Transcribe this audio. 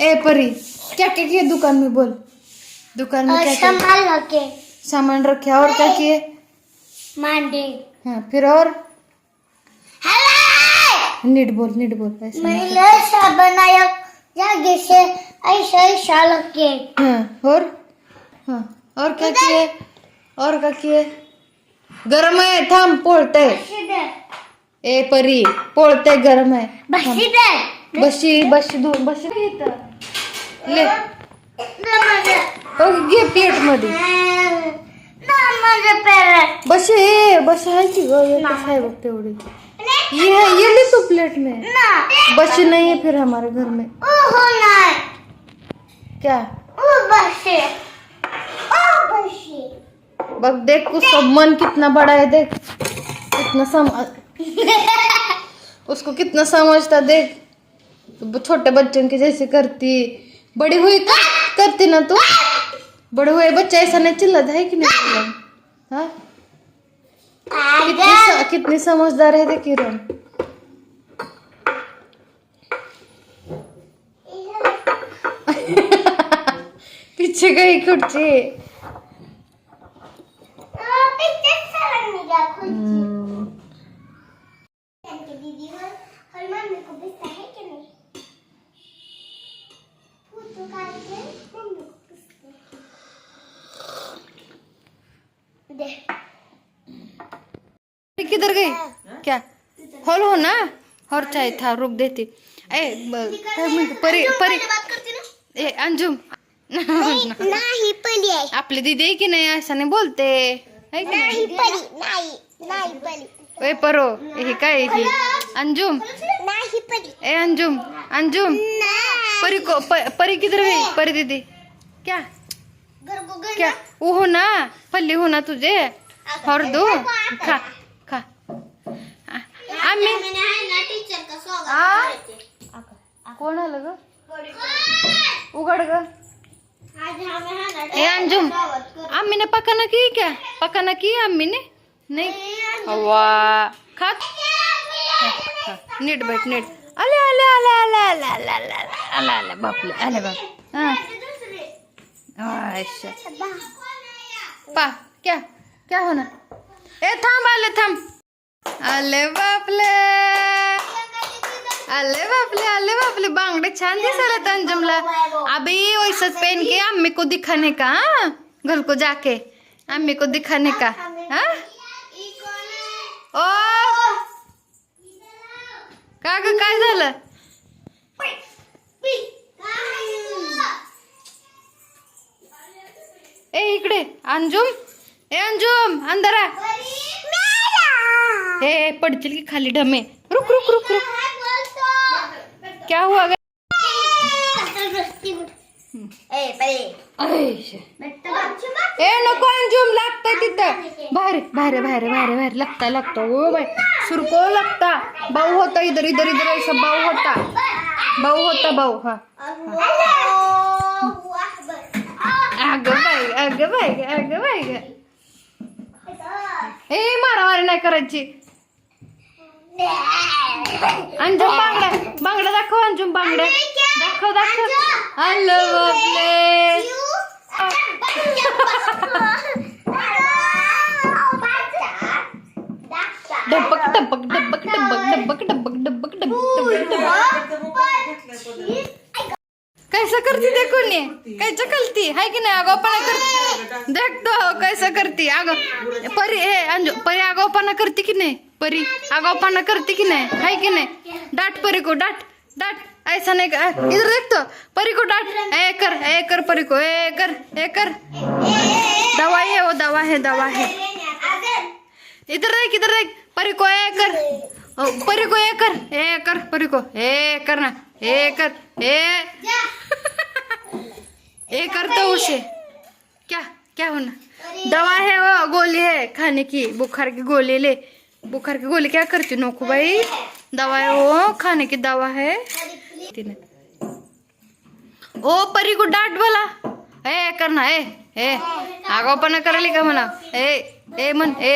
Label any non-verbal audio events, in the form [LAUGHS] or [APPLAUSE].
ए परी क्या क्या किए दुकान में बोल। दुकान में क्या क्या संभाल रखे। सामान रखे और क्या किए? मांडे। हाँ फिर और? नीट बोल नीट बोल ऐसा मैंने ऐसा बनाया जागे से ऐसा ऐसा लगे हाँ और? हाँ और क्या किए? और क्या किए? गरम आहे थांब पोळतय ए परी पोलते गरम है बस इधर। बशी बशी दोन बशी ले. घे प्लेट मध्ये. आहे की ग? एकच आहे बघ तेवढी. ये ये ले तू प्लेट में. ना बशी नहीं है फिर हमारे घर में. ओहो ना क्या? ओ बसे बसे देख उसका मन कितना बड़ा है देख. कितना सम [LAUGHS] उसको कितना समझता देख. छोटे बच्चों के जैसे करती। बड़ी हुई कर, करती ना तू? बड़े हुए बच्चे ऐसा नहीं चिल्लाता है कि नहीं चिल्ला हाँ? कितनी कितनी समझदार है देख किरण पीछे गई हम्म, दीदी मेरे को पिस्ता है कि नहीं फ़ोटो काट के मम्मी को पिस्ता दे किधर गई? क्या? हॉल हो ना? और चाय था रुक देती। ए परी परी। ए अंजुम। [LAUGHS] नाही पली आहे आपली दीदी आहे की नाही? असं नाही बोलते। है की नाही? पली नाही नाही पली। ए परो हे काय ही? अंजुम। नाही पली। ए अंजुम अंजुम। परी को परी किधर गई? परी दीदी। क्या? क्या? वो हो ना? पल्ली हो ना तुझे? और दो। खा खा आ- आम्ही आ? कोण आलं ग? उघड ग. अंजुम आम्ही ने की क्या? पकाना की आम्ही ने नाही. नीट बैठ, नीट. बापले बाप. अच्छा पा, क्या क्या होना ए, थांब, आले थांब. आले, बापले. आले बापले आले बापले बांगडे छान दिसायला अभी वैसच पहन के अम्मी को दिखाने का हाँ? घर को जाके अम्मी को दिखाने का हाँ? ओ! का ग काय झालं? ए इकडे अंजुम ए अंजुम अंदर आ हे पडतील की खाली ढमे। रुक रुक रुक रुक। क्या हुआ ऐश. ए नको अंजुम लागतंय तिथं. बाहेर बाहेर बाहेर बाहेर बाहेर लागता लागता ओ बाय सुरको लागता. भाऊ होता इधर इधर इधर ऐसा भाऊ होता. भाऊ होता भाऊ हा. अगं बाई अगं बाई अगं बाई ग. ए मारामारी नाही करायची. अंजुम बांगड्या दाखव आलं बापले डबक डबक डबक डबक डबक डबक डबक डबक डबक कैसा करती ते कोणी कैसा करती? है की नाही? आगावपणा करती देख तो कैसा करती? आग। परी हे अंजू परी आगावपणा करते की नाही? परी आगावपणा करते की नाही? हाय की नाही? डाट परी को डाट। डाट ऐसा नहीं कर इधर देख तो परी को डाट. ए कर ए कर परी को ए कर ए कर. दवाई है वो दवा है दवा है. इधर देख इधर देख परी को ए कर. परी को ए कर ए कर परी को ए करना ए कर ए. ए करता उसे. क्या क्या होना? दवा है वो गोली है खाने की बुखार की गोली ले. बुखार की गोली क्या करती नोकू भाई? दवा है वो खाने की दवा है। ओ परी को डांट बोला। ए करना ए ए आगाऊपणा करायली का म्हणा ए ए म्हण ए।